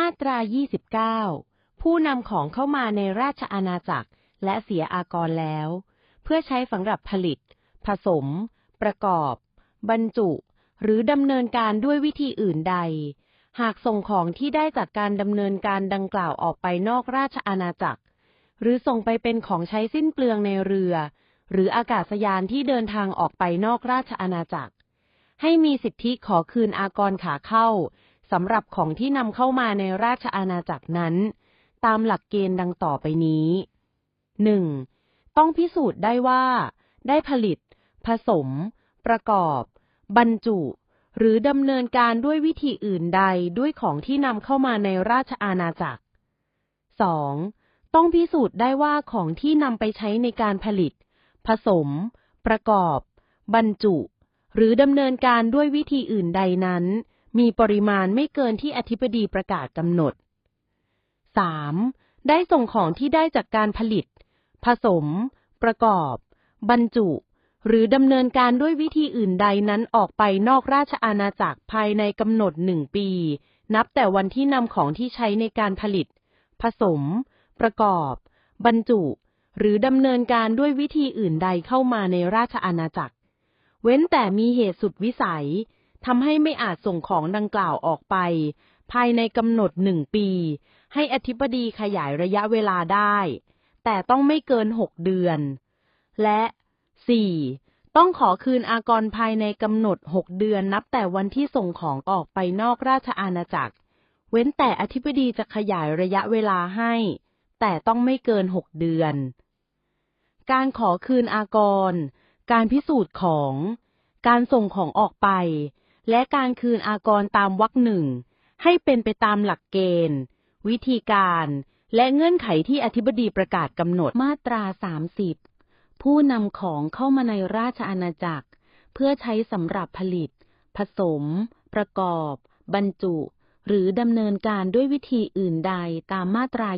มาตรา 29 ผู้นำของเข้ามาในราชอาณาจักรและเสียอากรแล้ว เพื่อใช้สำหรับผลิต ผสม ประกอบ บรรจุ หรือดำเนินการด้วยวิธีอื่นใด หากส่งของที่ได้จากการดำเนินการดังกล่าวออกไปนอกราชอาณาจักร หรือส่งไปเป็นของใช้สิ้นเปลืองในเรือ หรืออากาศยานที่เดินทางออกไปนอกราชอาณาจักร ให้มีสิทธิขอคืนอากรขาเข้า สำหรับของที่นำเข้ามาในราชอาณาจักรนั้น ตามหลักเกณฑ์ดังต่อไปนี้ 1. ต้องพิสูจน์ได้ว่า ได้ผลิต ผสม ประกอบ บรรจุ หรือดำเนินการด้วยวิธีอื่นใดด้วยของที่นำเข้ามาในราชอาณาจักร 2. ต้องพิสูจน์ได้ว่าของที่นำไปใช้ในการผลิต ผสม ประกอบ บรรจุ หรือดำเนินการด้วยวิธีอื่นใดนั้น มีปริมาณไม่เกินที่อธิบดีประกาศกำหนด 3. ได้ส่งของที่ได้จากการผลิต ผสม ประกอบ บรรจุ หรือดำเนินการด้วยวิธีอื่นใดนั้นออกไปนอกราชอาณาจักรภายในกำหนดหนึ่งปี นับแต่วันที่นำของที่ใช้ในการผลิต ผสม ประกอบ บรรจุ หรือดำเนินการด้วยวิธีอื่นใดเข้ามาในราชอาณาจักร เว้นแต่มีเหตุสุดวิสัย ทำให้ไม่อาจส่งของดังกล่าวออกไป ภายในกำหนดหนึ่งปี ให้อธิบดีขยายระยะเวลาได้ แต่ต้องไม่เกินหกเดือน และ 4. ต้องขอคืนอากรภายในกำหนดหกเดือนนับแต่วันที่ส่งของออกไปนอกราชอาณาจักร เว้นแต่อธิบดีจะขยายระยะเวลาให้ แต่ต้องไม่เกินหกเดือน การขอคืนอากร การพิสูจน์ของ การส่งของออกไป และการคืนอากรตามวรรคหนึ่ง ให้เป็นไปตามหลักเกณฑ์ วิธีการ และเงื่อนไขที่อธิบดีประกาศกำหนดมาตรา 30 ผู้นำของเข้ามาในราชอาณาจักร เพื่อใช้สำหรับผลิต ผสม ประกอบ บรรจุหรือดำเนินการด้วยวิธีอื่นใดตามมาตรา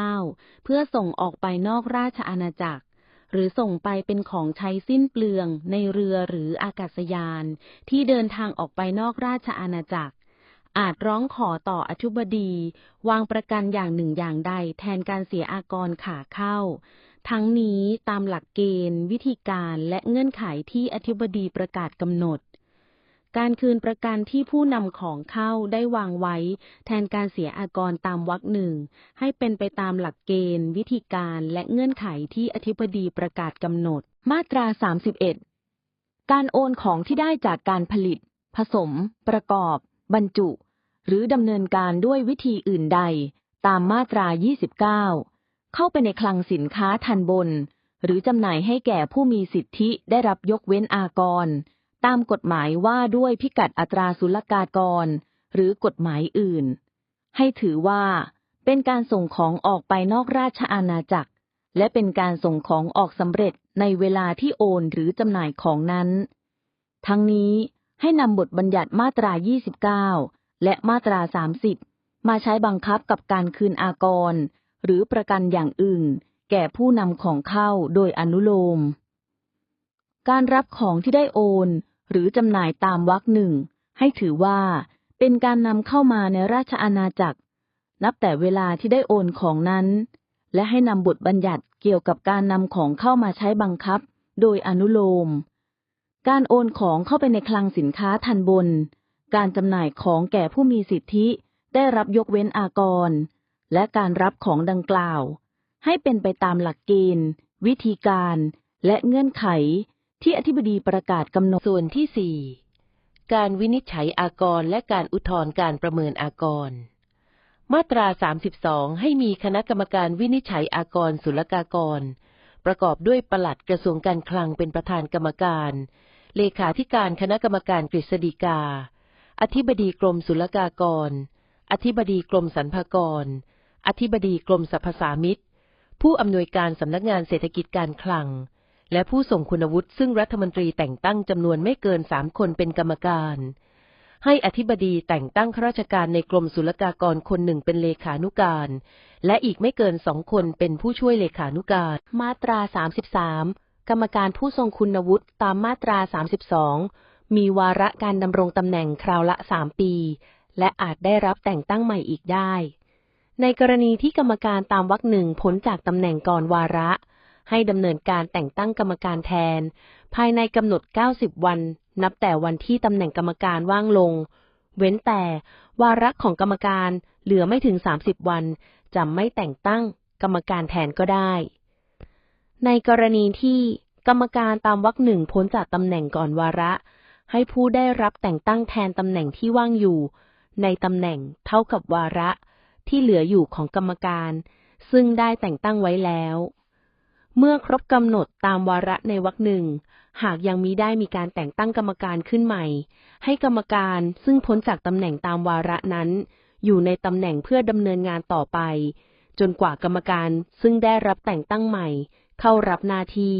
29 เพื่อส่งออกไปนอกราชอาณาจักร หรือส่งไปเป็นของใช้สิ้นเปลืองในเรือหรืออากาศยาน ที่เดินทางออกไปนอกราชอาณาจักร อาจร้องขอต่ออธิบดี วางประกันอย่างหนึ่งอย่างใดแทนการเสียอากรขาเข้า ทั้งนี้ตามหลักเกณฑ์ วิธีการและเงื่อนไขที่อธิบดีประกาศกำหนด การคืนประกันที่ผู้นำของเข้าได้วางไว้ แทนการเสียอากรตามวรรคหนึ่ง ให้เป็นไปตามหลักเกณฑ์ วิธีการและเงื่อนไขที่อธิบดีประกาศกำหนด มาตรา 31 การโอนของที่ได้จากการผลิต ผสม ประกอบ บรรจุ หรือดำเนินการด้วยวิธีอื่นใด ตามมาตรา 29 เข้าไปในคลังสินค้าทันบน หรือจำหน่ายให้แก่ผู้มีสิทธิได้รับยกเว้นอากร ตามกฎหมายว่าด้วยพิกัดอัตราศุลกากร หรือกฎหมายอื่น ให้ถือว่า เป็นการส่งของออกไปนอกราชอาณาจักร และเป็นการส่งของออกสำเร็จในเวลาที่โอนหรือจำหน่ายของนั้น ทั้งนี้ให้นำบทบัญญัติมาตรา 29 และมาตรา 30 มาใช้บังคับกับการคืนอากร หรือประกันอย่างอื่น แก่ผู้นำของเข้าโดยอนุโลมการรับของที่ได้โอน หรือจำหน่ายตามวรรคหนึ่ง ให้ถือว่าเป็นการนำเข้ามาในราชอาณาจักร นับแต่เวลาที่ได้โอนของนั้น และให้นำบทบัญญัติเกี่ยวกับการนำของเข้ามาใช้บังคับ โดยอนุโลม การโอนของเข้าไปในคลังสินค้าทันบน การจำหน่ายของแก่ผู้มีสิทธิได้รับยกเว้นอากร และการรับของดังกล่าว ให้เป็นไปตามหลักเกณฑ์ วิธีการ และเงื่อนไข ที่อธิบดีประกาศกำหนดส่วนที่4การวินิจฉัยอากรและการอุทธรณ์การประเมินอากร มาตรา 32 ให้มีคณะกรรมการวินิจฉัยอากรศุลกากร ประกอบด้วยปลัดกระทรวงการคลังเป็นประธานกรรมการ เลขาธิการคณะกรรมการกฤษฎีกา อธิบดีกรมศุลกากร อธิบดีกรมสรรพากร อธิบดีกรมสรรพสามิตผู้อำนวยการสำนักงานเศรษฐกิจการคลัง และผู้ส่งคุณวุฒิซึ่งรัฐมนตรีแต่งตั้งจำนวนไม่เกินสามคนเป็นกรรมการ ให้อธิบดีแต่งตั้งข้าราชการในกรมศุลกากรคนหนึ่งเป็นเลขานุการ และอีกไม่เกินสองคนเป็นผู้ช่วยเลขานุการ มาตรา33กรรมการผู้ทรงคุณวุฒิตามมาตรา32มีวาระการดำรงตำแหน่งคราวละสามปี และอาจได้รับแต่งตั้งใหม่อีกได้ ในกรณีที่กรรมการตามวรรคหนึ่งพ้นจากตำแหน่งก่อนวาระ ให้ดำเนินการแต่งตั้งกรรมการแทน ภายในกำหนด 90 วัน นับแต่วันที่ตำแหน่งกรรมการว่างลง เว้นแต่ วาระของกรรมการเหลือไม่ถึง 30 วันจะไม่แต่งตั้งกรรมการแทนก็ได้ ในกรณีที่กรรมการตามวรรคหนึ่งพ้นจากตำแหน่งก่อนวาระ ให้ผู้ได้รับแต่งตั้งแทนตำแหน่งที่ว่างอยู่ ในตำแหน่งเท่ากับวาระที่เหลืออยู่ของกรรมการ ซึ่งได้แต่งตั้งไว้แล้ว เมื่อครบกำหนดตามวาระในวรรคหนึ่ง หากยังมิได้มีการแต่งตั้งกรรมการขึ้นใหม่ ให้กรรมการซึ่งพ้นจากตำแหน่งตามวาระนั้น อยู่ในตำแหน่งเพื่อดำเนินงานต่อไป จนกว่ากรรมการซึ่งได้รับแต่งตั้งใหม่ เข้ารับหน้าที่